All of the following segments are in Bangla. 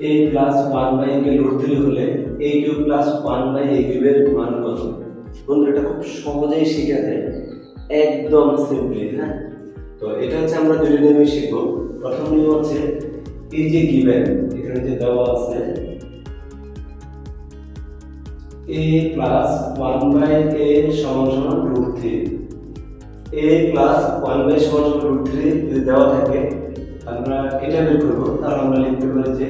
এ প্লাস ওয়ান বাই কে রুট হলে a cube plus one by a কিউবের মান কত? বন্ধু এটা খুব সহজেই শিখে যায় একদম সিম্পলি হ্যাঁ? তো এটা হচ্ছে আমরা দুটো নিয়মই শিখব। প্রথম নিয়ম হচ্ছে এই যে গিভেন এখানে যে দেওয়া আছে a plus one by a সমান সমান root three a plus one by সমান সমান রুট থ্রি যদি দেওয়া থাকে আমরা এটা বের করব। তাহলে আমরা লিখতে পারি যে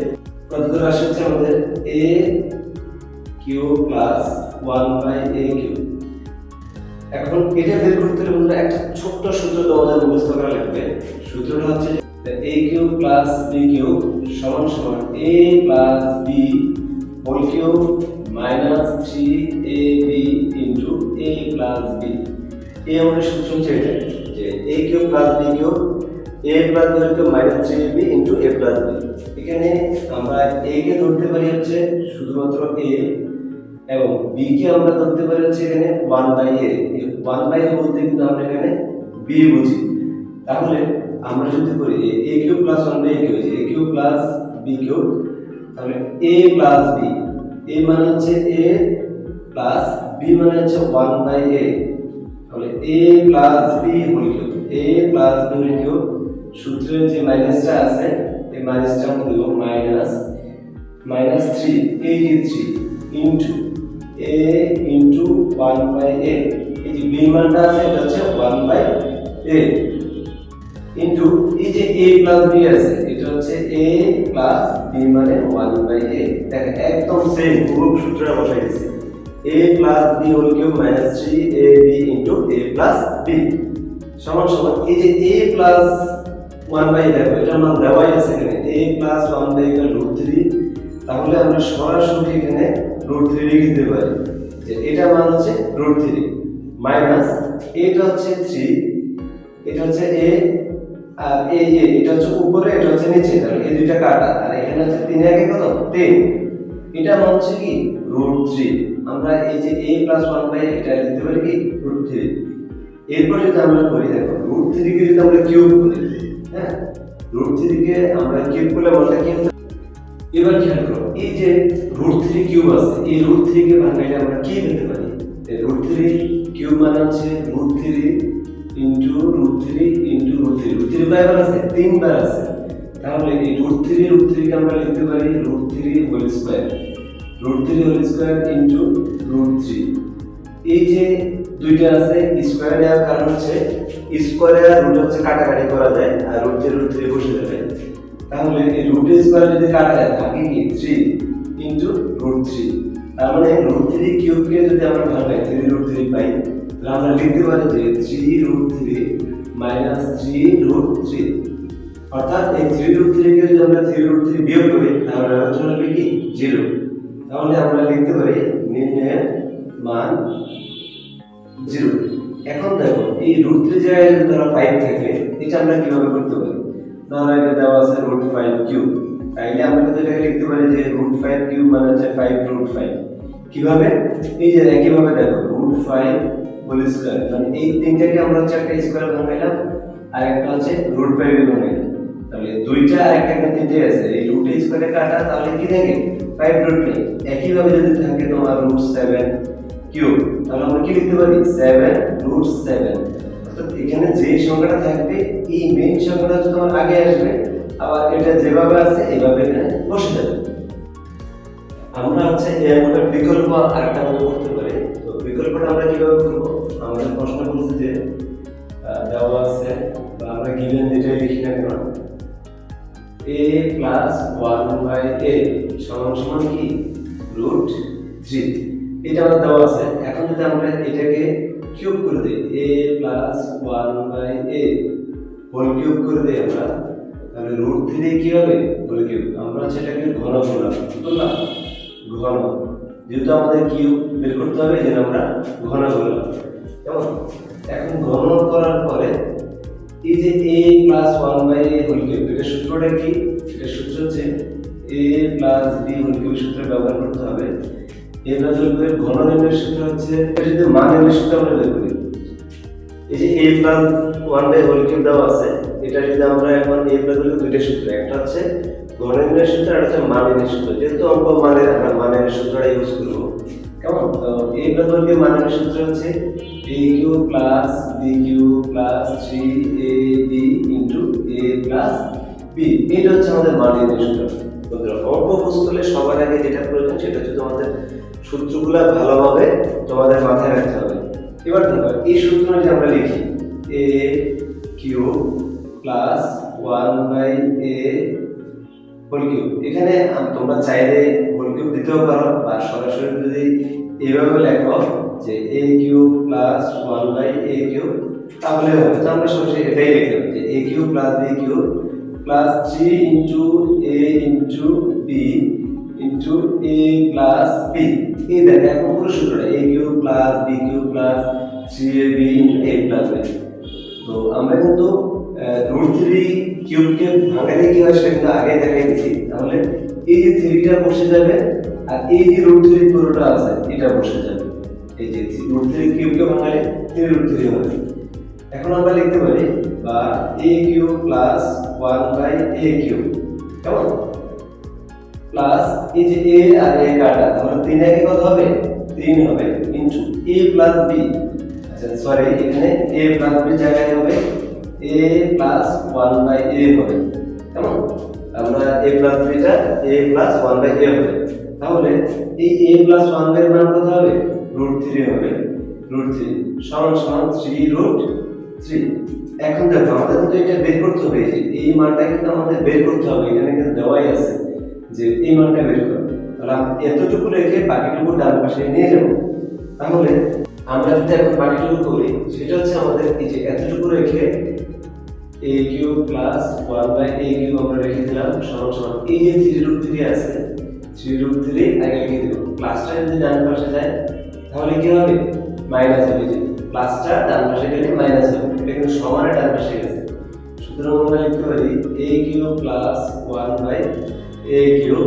প্রদত্ত রাশি হচ্ছে আমাদের? A cube plus one by a cube এখন এটা বের করতে হলে বন্ধুরা একটা ছোট্ট সূত্র তোমাদের মুখস্থ করা লাগবে সূত্রটা হচ্ছে a cube plus b cube সমান সমান a plus b whole cube minus three a b into a plus b এই আমাদের সূত্র হচ্ছে যে a cube plus b cube a plus b cube minus three b into a plus b এখানে আমরা এ কে ধরতে পারি হচ্ছে শুধুমাত্র এ এবং বি কে আমরা ধরতে পারি হচ্ছে এখানে one by a one by a বলতে কিন্তু আমরা এখানে বি বুঝি। তাহলে আমরা যদি করি a cube plus one by a cube a cube plus b cube তাহলে এ প্লাস বি এ মানে হচ্ছে এ প্লাস বি মানে হচ্ছে ওয়ান বাই এ তাহলে a plus b whole cube a plus b whole cube সূত্রের যে মাইনাসটা আছে, এই মাইনাসটা আমরা দেব মাইনাস মাইনাস থ্রি এ কি three into a into one by a এই যে বি মানটা আছে, এটা হচ্ছে ওয়ান বাই এ ইন্টু এই যে এ প্লাস বি আছে, এটা হচ্ছে এ প্লাস বি মানে ওয়ান বাই এ দেখেন, একদম সেম পুরো সূত্রটা বসাই দিয়েছে। A plus b whole cube minus three a b into a plus b সমান সমান, এই যে এ প্লাস ওয়ান বাই দেখো এটার মান দেওয়াই আছে এখানে। A plus one by root three তাহলে আমরা সরাসরি এখানে রুট থ্রি লিখে দিতে পারি। যে এটা মান হচ্ছে রুট থ্রি মাইনাস এটা হচ্ছে থ্রি এটা হচ্ছে এ আর এই এ এটা হচ্ছে উপরে, এটা হচ্ছে নিচে। তাহলে এই দুইটা কাটা। আর এখানে হচ্ছে তিন আগে কত? তিন। এটা মান হচ্ছে কি? রুট থ্রি আমরা এই যে এ প্লাস ওয়ান বাই এটা লিখতে পারি কি? রুট থ্রি এরপর যদি আমরা করি, দেখো রুট থ্রি কে যদি আমরা কিউব করি হ্যাঁ রুট থ্রি কে আমরা কিউব করলে মানটা কি এবার খেয়াল করো এই যে রুট থ্রি কিউব আছে এই রুট থ্রি কে ভাঙাইলে আমরা কি পেতে পারি রুট থ্রি কিউব মানে হচ্ছে root three into root three into root three root three কয়বার আছে তিনবার আছে তাহলে এই রুট থ্রি রুট থ্রি কে আমরা লিখতে পারি root three whole square root three whole square into root three এই যে দুইটা আছে স্কোয়ার নেওয়ার কারণ হচ্ছে স্কোয়ারে আর রুট হচ্ছে কাটাকাটি করা যায়, আর রুট থ্রি রুট থ্রি বসে যাবে তাহলে এই রুট স্কোয়ার যদি কাটা যায় থাকে কি? থ্রি ইন্টু রুট থ্রি তার মানে রুট থ্রি কিউবকে যদি আমরা ভাঙাই থ্রি রুট থ্রি পাই, তাহলে আমরা লিখতে পারি যে three root three minus three root three অর্থাৎ এই থ্রি রুট থ্রি কে যদি আমরা থ্রি রুট থ্রি বিয়োগ করি, তাহলে আলোচনা হবে কি? জিরো তাহলে আমরা লিখতে পারি নির্ণয়ের মান জিরো। এখন দেখো, এই রুট থ্রি জায়গায় যদি ধরো ফাইভ থাকে, এটা আমরা কীভাবে করতে পারি? ধরো এটা দেওয়া আছে রুট ফাইভ কিউব তাইলে আমরা কিন্তু এটাকে লিখতে পারি যে রুট ফাইভ কিউব মানে হচ্ছে ফাইভ রুট ফাইভ কীভাবে? এই যে একইভাবে দেখো রুট ফাইভ হোল স্কোয়ার মানে এই তিনটাকে আমরা হচ্ছে একটা স্কোয়ার ভাঙাইলাম আর একটা হচ্ছে রুট ফাইভে ভাঙাইলাম তাহলে দুইটা আর একটা কিন্তু তিনটে আছে। এই রুট স্কোয়ারে কাটা, তাহলে কি থাকে? ফাইভ রুট ফাইভ একইভাবে যদি থাকে তোমার রুট সেভেন কিউব। আমরা কি লিখতে পারি? Seven root seven. অর্থাৎ এখানে যে সংখ্যাটা থাকবে, এই মেইন সংখ্যাটা হচ্ছে তোমার আগে আসবে। আবার এটা যেভাবে আছে, এইভাবে এখানে বসে যাবে। আমরা হচ্ছে একটা বিকল্প আরেকটা আমরা করতে পারি। তো বিকল্পটা আমরা কীভাবে করব? আমাদের প্রশ্ন বলছে যে দেওয়া আছে, বা আমরা গিভেন যেটাই লিখি না কেন a plus one by a সমান সমান কি? রুট থ্রি এটা আমার দেওয়া আছে। এখন যদি আমরা এটাকে কিউব করে দিই a plus one by a whole cube করে দিই আমরা, তাহলে রুট থ্রি কি হবে? হোল কিউব আমরা সেটাকে ঘন কি করলাম? ঘন। যেহেতু আমাদের কিউব বের করতে হবে এই আমরা ঘন করলাম। কেমন? এখন ঘন করার পরে এই যে a plus one by a whole cube এটা সূত্রটা কি? এটা সূত্র হচ্ছে a plus b whole cube সূত্র ব্যবহার করতে হবে। এ প্লাস ঘন নির্ণয়ের সূত্র হচ্ছে যদি মান নির্ণয়ের সূত্র আমরা বের করি। এই যে a plus one by whole cube দেওয়া আছে, এটা যদি আমরা এখন এ প্লাস হোল দুইটা সূত্র, একটা হচ্ছে গণনের সূত্র আর একটা মানের সূত্র যেহেতু অঙ্ক মানের আমরা মানের সূত্রটা ইউজ করব। কেমন? তো এ প্লাস হোল কিউব মানের সূত্র হচ্ছে a cube plus b cube plus three a b into a plus b এটা হচ্ছে আমাদের মানের সূত্র অঙ্ক বুঝতে সবার আগে যেটা প্রয়োজন সেটা হচ্ছে তোমাদের সূত্রগুলো ভালোভাবে তোমাদের মাথায় রাখতে হবে। এবার দেখো, এই সূত্র যে আমরা লিখি a cube plus one by a whole cube এখানে তোমরা চাইলে হোল কিউব দিতেও পারো বা সরাসরি যদি এইভাবে লেখো যে a cube plus one by a cube তাহলে হবে। তো আমরা সরাসরি এটাই লিখলাম যে a cube plus b cube plus three into a into b into a plus b এই এখন পুরো a cube plus b cube plus three a b into a plus b তো আমরা কিন্তু রুট থ্রি কিউবকে ভাঙালে কি হয় সেটা কিন্তু আগে দেখাই দিচ্ছি। তাহলে এই যে থ্রিটা বসে যাবে আর এই যে রুট থ্রি পুরোটা আছে, এটা বসে যাবে। এই যে রুট থ্রি কিউবকে ভাঙালে থ্রি রুট থ্রি হবে। এখন আমরা লিখতে পারি বা a cube plus one by a cube. কেমন? প্লাস এই যে এ আর এ কাটা, তাহলে তিন একে কত হবে? তিন হবে। ইনটু এ প্লাস বি আচ্ছা সরি এখানে এ প্লাস বি জায়গায় হবে। A plus one by a হবে। কেমন? আমরা এ plus beta a plus one by a হবে। তাহলে এই এ প্লাস ওয়ান বাই মান কত হবে? রুট থ্রি হবে। রুট থ্রি সমান সমান থ্রি রুট এখন দেখো, আমাদের কিন্তু এটা বের করতে হবে। এই মানটা কিন্তু আমাদের বের করতে হবে। এখানে কিন্তু দেওয়াই আছে যে, এই মানটা বের করো। তাহলে এতটুকু রেখে বাকিটুকু ডান পাশে নিয়ে যাব। তাহলে আমরা যদি এখন বাকিটুকু করি, সেটা হচ্ছে আমাদের এই যে এতটুকু রেখে a cube plus one by a cube আমরা রেখে দিলাম, সমান সমান এই যে থ্রি রুট থ্রি আছে থ্রি রুট থ্রি আগে লিখে দেবো। প্লাসটা যদি ডান পাশে যায়, তাহলে কি হবে? মাইনাস হবে যে প্লাসটা ডান পাশে গেলে মাইনাস হবে। এটা কিন্তু সমানে ডান পাশে গেছে। সুতরাং আমরা লিখতে পারি a cube plus one by a cube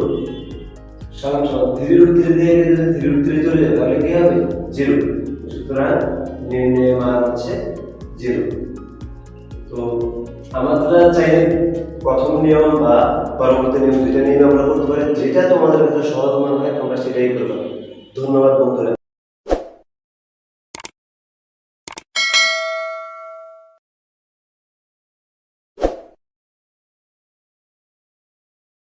সমান সমান থ্রি রুট থ্রি দিয়ে যদি থ্রি রুট থ্রি চলে যায় তাহলে কি হবে? জিরো সুতরাং নির্ণয় মান হচ্ছে জিরো তো আমরা চাইলে প্রথম নিয়ম বা পরবর্তী নিয়ম দুইটা নিয়ম আমরা করতে পারি। যেটা তোমাদের কাছে সহজ মনে হয়, তোমরা সেটাই করবে। ধন্যবাদ বন্ধুরা।